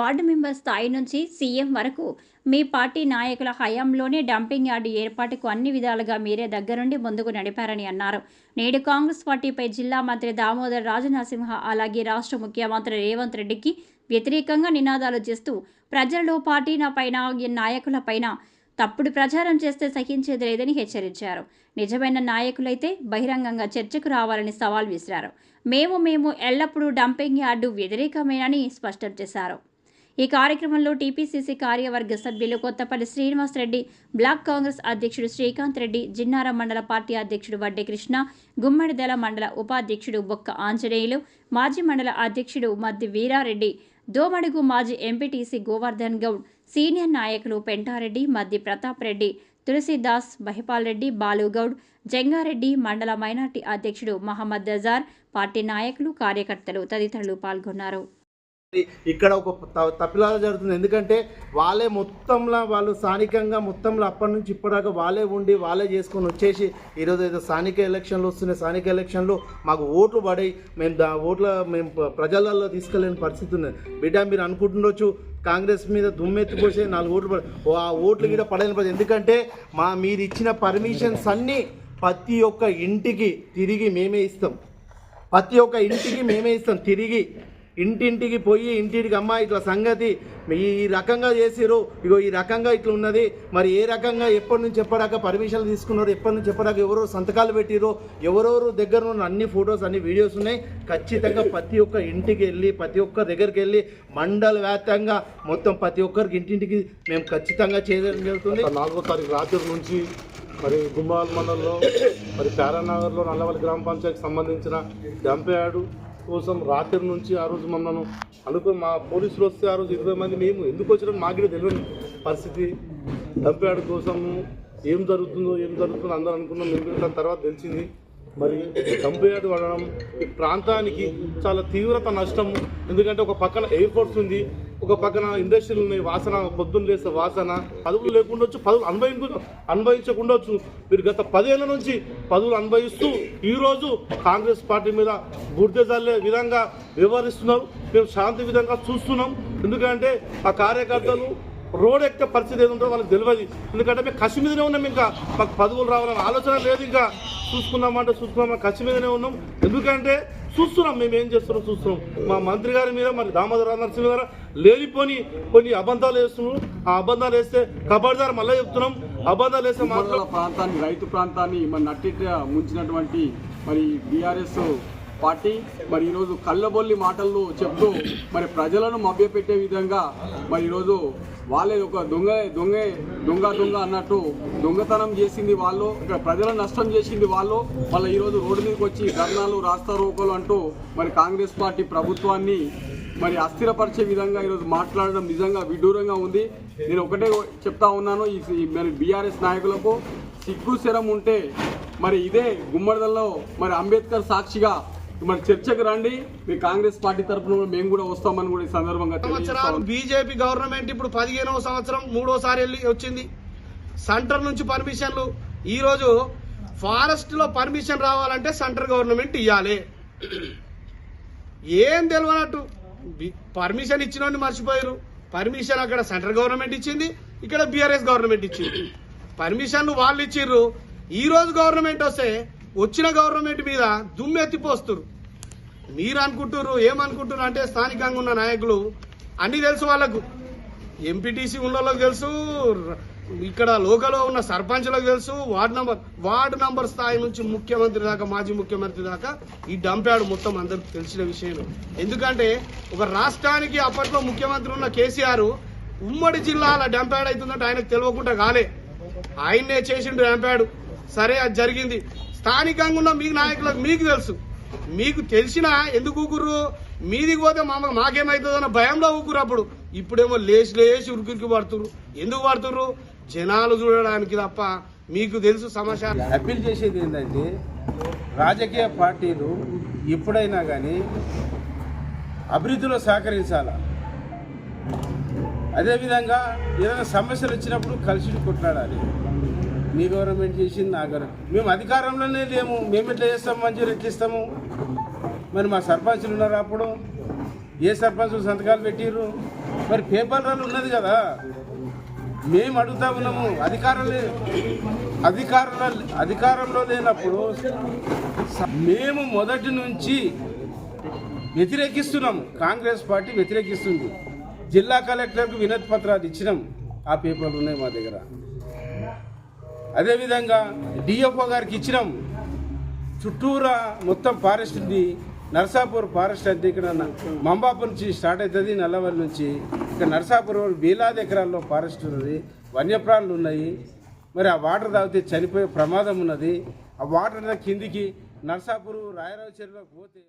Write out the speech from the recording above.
Ward member స్థాయి నుంచి CM వరకు మీ పార్టీ నాయకుల హయాంలోనే డంపింగ్ యార్డు ఏర్పాటుకు అన్ని విధాలుగా మీరే దగ్గరుండి ముందుకు నడిపారని అన్నారు. నేడు కాంగ్రెస్ పార్టీపై జిల్లా మంత్రి దామోదర్ రాజనరసింహ అలాగే రాష్ట్ర ముఖ్యమంత్రి రేవంత్ రెడ్డికి వ్యతిరేకంగా నినాదాలు చేస్తూ ప్రజల్లో పార్టీన పైన నాయకులపైన తప్పుడు ప్రచారం చేస్తే సహించేది లేదని హెచ్చరించారు. నిజమైన నాయకులైతే బహిరంగంగా చర్చకు రావాలని సవాల్ విసిరారు. మేము మేము ఎల్లప్పుడూ డంపింగ్ యార్డు వ్యతిరేకమేనని స్పష్టం చేశారు. ఈ కార్యక్రమంలో టీపీసీసీ కార్యవర్గ సభ్యులు కొత్తపల్లి శ్రీనివాస్ రెడ్డి బ్లాక్ కాంగ్రెస్ అధ్యక్షుడు శ్రీకాంత్ రెడ్డి జిన్నారం మండల పార్టీ అధ్యక్షుడు వడ్డే కృష్ణ గుమ్మడిదల మండల ఉపాధ్యక్షుడు బొక్క ఆంజనేయులు మాజీ మండల అధ్యక్షుడు మద్ది వీరారెడ్డి దోమడుగు మాజీ ఎంపీటీసీ గోవర్ధన్ గౌడ్ సీనియర్ నాయకులు పెంటారెడ్డి మద్ది ప్రతాప్ రెడ్డి తులసిదాస్ బహిపాల్ రెడ్డి బాలుగౌడ్ జంగారెడ్డి మండల మైనార్టీ అధ్యక్షుడు మహమ్మద్ అజార్ పార్టీ నాయకులు కార్యకర్తలు తదితరులు పాల్గొన్నారు. ఇక్కడ ఒక త- తప్పిలాగా జరుగుతుంది. ఎందుకంటే వాళ్ళే మొత్తంలో వాళ్ళు స్థానికంగా మొత్తంలో అప్పటి నుంచి ఇప్పటిదాకా వాళ్ళే ఉండి వాళ్ళే చేసుకొని వచ్చేసి ఈరోజు ఏదో స్థానిక ఎలక్షన్లు వస్తున్నాయి. స్థానిక ఎలక్షన్లు మాకు ఓట్లు పడాయి. మేము దా ఓట్ల మేము ప్రజలలో తీసుకెళ్ళని పరిస్థితి ఉన్నది. బిడ్డ మీరు అనుకుంటుండొచ్చు కాంగ్రెస్ మీద దుమ్మెత్తిపోసే నాలుగు ఓట్లు పడ ఆ ఓట్లు కూడా పడలేని పరిస్థితి. ఎందుకంటే మా మీరు ఇచ్చిన పర్మిషన్స్ అన్నీ ప్రతి ఒక్క ఇంటికి తిరిగి మేమే ఇస్తాం. ప్రతి ఒక్క ఇంటికి మేమే ఇస్తాం. తిరిగి ఇంటింటికి పోయి ఇంటింటికి అమ్మ ఇట్లా సంగతి ఈ రకంగా చేసిరు ఇగో ఈ రకంగా ఇట్లా ఉన్నది. మరి ఏ రకంగా ఎప్పటి నుంచి చెప్పడాక పర్మిషన్లు తీసుకున్నారు ఎప్పటి నుంచి చెప్పడాక ఎవరో సంతకాలు పెట్టిరో ఎవరెవరు దగ్గర ఉన్న అన్ని ఫొటోస్ అన్ని వీడియోస్ ఉన్నాయి. ఖచ్చితంగా ప్రతి ఒక్క ఇంటికి వెళ్ళి ప్రతి ఒక్క దగ్గరికి వెళ్ళి మండల వ్యాప్తంగా మొత్తం ప్రతి ఒక్కరికి ఇంటింటికి మేము ఖచ్చితంగా చేయడం జరుగుతుంది. నాలుగో తారీఖు రాత్రి నుంచి మరి గుమ్మాల్ మండలంలో మరి శారానగర్లో నల్లవల్లి గ్రామ పంచాయతీకి సంబంధించిన డంపయార్డు కోసం రాత్రి నుంచి ఆ రోజు మమ్మల్ని అనుకో మా పోలీసులు వస్తే ఆ రోజు ఇరవై మంది మేము ఎందుకు వచ్చినాం మాకు తెలియని పరిస్థితి. దంపేడు కోసము ఏం జరుగుతుందో ఏం జరుగుతుందో అందరూ అనుకున్నాం మేము దాని తర్వాత తెలిసింది. మరి దంపేడు పడడం ఈ ప్రాంతానికి చాలా తీవ్రత నష్టం ఎందుకంటే ఒక పక్కన ఎయిర్పోర్ట్స్ ఉంది ఒక పక్కన ఇండస్ట్రీలు ఉన్నాయి వాసన పొద్దున్న లేస్తే వాసన. పదవులు లేకుండా వచ్చు పదవులు అనుభవించు అనుభవించకుండా వచ్చు మీరు గత పదేళ్ళ నుంచి పదవులు అనుభవిస్తూ ఈరోజు కాంగ్రెస్ పార్టీ మీద బుర్ద విధంగా వ్యవహరిస్తున్నారు. మేము శాంతి విధంగా చూస్తున్నాం. ఎందుకంటే ఆ కార్యకర్తలు రోడ్ ఎక్కే పరిస్థితి ఏది ఉంటుందో వాళ్ళకి తెలియదు. ఎందుకంటే మేము కసి మీదనే ఉన్నాం ఇంకా. మాకు పదవులు రావాలని ఆలోచన లేదు ఇంకా. చూసుకుందామంటే చూసుకుందాం కసి మీదనే ఉన్నాం. ఎందుకంటే చూస్తున్నాం మేము ఏం చేస్తున్నాం చూస్తున్నాం. మా మంత్రి గారి మీద మరి దామోదర నరసింహ గారు లేనిపోని కొన్ని అబద్ధాలు వేస్తున్నాం ఆ అబద్ధాలు వేస్తే కబడ్దారు మళ్ళీ చెప్తున్నాం. అబద్ధాలు వేస్తే మాత్రం ప్రాంతాన్ని రైతు ప్రాంతాన్ని మరి నట్టి ముంచినటువంటి మరి బీఆర్ఎస్ పార్టీ మరి ఈరోజు కళ్ళబొల్లి మాటల్లో చెప్తూ మరి ప్రజలను మభ్యపెట్టే విధంగా మరి ఈరోజు వాళ్ళే ఒక దొంగ దొంగ దొంగ దొంగ అన్నట్టు దొంగతనం చేసింది వాళ్ళు ఇక్కడ ప్రజలను నష్టం చేసింది వాళ్ళు. మళ్ళీ ఈరోజు రోడ్డు మీదకి వచ్చి ధర్నాలు రాస్తా రోకోలు అంటూ మరి కాంగ్రెస్ పార్టీ ప్రభుత్వాన్ని మరి అస్థిరపరిచే విధంగా ఈరోజు మాట్లాడడం నిజంగా విడ్డూరంగా ఉంది. నేను ఒకటే చెప్తా ఉన్నాను ఈ ఈ మరి బీఆర్ఎస్ నాయకులకు సిగ్గు శరం ఉంటే మరి ఇదే గుమ్మడిదల్లో మరి అంబేద్కర్ సాక్షిగా మరి చర్చకు రండి. మీ కాంగ్రెస్ పార్టీ తరఫున మేము కూడా వస్తామని కూడా ఈ సందర్భంగా. బీజేపీ గవర్నమెంట్ ఇప్పుడు పదిహేనవ సంవత్సరం మూడోసారి వెళ్ళి వచ్చింది. సెంటర్ నుంచి పర్మిషన్లు. ఈ రోజు ఫారెస్ట్లో పర్మిషన్ రావాలంటే సెంటర్ గవర్నమెంట్ ఇవ్వాలి ఏం తెలియనట్టు పర్మిషన్ ఇచ్చిన మర్చిపోయారు పర్మిషన్ అక్కడ సెంట్రల్ గవర్నమెంట్ ఇచ్చింది ఇక్కడ బీఆర్ఎస్ గవర్నమెంట్ ఇచ్చింది. పర్మిషన్లు వాళ్ళు ఇచ్చిర్రు. ఈ రోజు గవర్నమెంట్ వస్తే వచ్చిన గవర్నమెంట్ మీద దుమ్మెత్తిపోస్తురు మీరు అనుకుంటున్నారు ఏమనుకుంటున్నారు అంటే స్థానికంగా ఉన్న నాయకులు అన్ని తెలుసు వాళ్ళకు. ఎంపీటీసీ ఉన్న వాళ్ళకి తెలుసు ఇక్కడ లోకల్లో ఉన్న సర్పంచ్లకు తెలుసు వార్డు నంబర్ వార్డు నంబర్ స్థాయి నుంచి ముఖ్యమంత్రి దాకా మాజీ ముఖ్యమంత్రి దాకా ఈ డంప్యాడు మొత్తం అందరికి తెలిసిన విషయం ఎందుకంటే ఒక రాష్ట్రానికి అప్పట్లో ముఖ్యమంత్రి ఉన్న కేసీఆర్ ఉమ్మడి జిల్లాల డంప్యాడ్ అవుతుందంటే ఆయనకు తెలియకుండా కాలే. ఆయన్నే చేసిండు డంప్యాడ్. సరే అది జరిగింది. స్థానికంగా ఉన్న మీ నాయకులకు మీకు తెలుసు. మీకు తెలిసినా ఎందుకు ఊకుర్రు మీదికి పోతే మామూలు మాకేమవుతుందన్న భయంలో ఊకురు అప్పుడు. ఇప్పుడేమో లేచి లేచి ఉరికిరికి పడుతుర్రు. ఎందుకు పడుతుర్రు? జనాలు చూడడానికి తప్ప మీకు తెలుసు సమాచారం. అప్పీల్ చేసేది ఏంటంటే రాజకీయ పార్టీలు ఎప్పుడైనా కానీ అభివృద్ధిలో సహకరించాల? అదేవిధంగా ఏదైనా సమస్యలు వచ్చినప్పుడు కలిసి కొట్లాడాలి. మీ గవర్నమెంట్ చేసింది నా గవర్నమెంట్ మేము అధికారంలోనే లేము. మేము ఎట్లా చేస్తాం? మంచి ఎట్లా ఇస్తాము. మరి మా సర్పంచులు ఉన్నారు అప్పుడు. ఏ సర్పంచులు సంతకాలు పెట్టిర్రు? మరి పేపర్లలో ఉన్నది కదా. మేము అడుగుతా ఉన్నాము. అధికారంలో అధికారంలో అధికారంలో లేనప్పుడు మేము మొదటి నుంచి వ్యతిరేకిస్తున్నాము కాంగ్రెస్ పార్టీ వ్యతిరేకిస్తుంది. జిల్లా కలెక్టర్కు వినతి పత్రాలు ఇచ్చినాం. ఆ పేపర్లు ఉన్నాయి మా దగ్గర. అదేవిధంగా డిఎఫ్ఓ గారికి ఇచ్చినాం. చుట్టూరా మొత్తం ఫారెస్ట్ ఉంది. నర్సాపూర్ ఫారెస్ట్ అంటే ఇక్కడ న- మంబాపూర్ నుంచి స్టార్ట్ అవుతుంది. నల్లవల్లి నుంచి ఇక్కడ నర్సాపూర్ రోడ్ వేలాది ఎకరాల్లో ఫారెస్ట్ ఉన్నది. వన్యప్రాణులు ఉన్నాయి. మరి ఆ వాటర్ తాగితే చనిపోయే ప్రమాదం ఉన్నది. ఆ వాటర్ కిందికి నర్సాపూర్ రాయరావు చెరువులోకి పోతే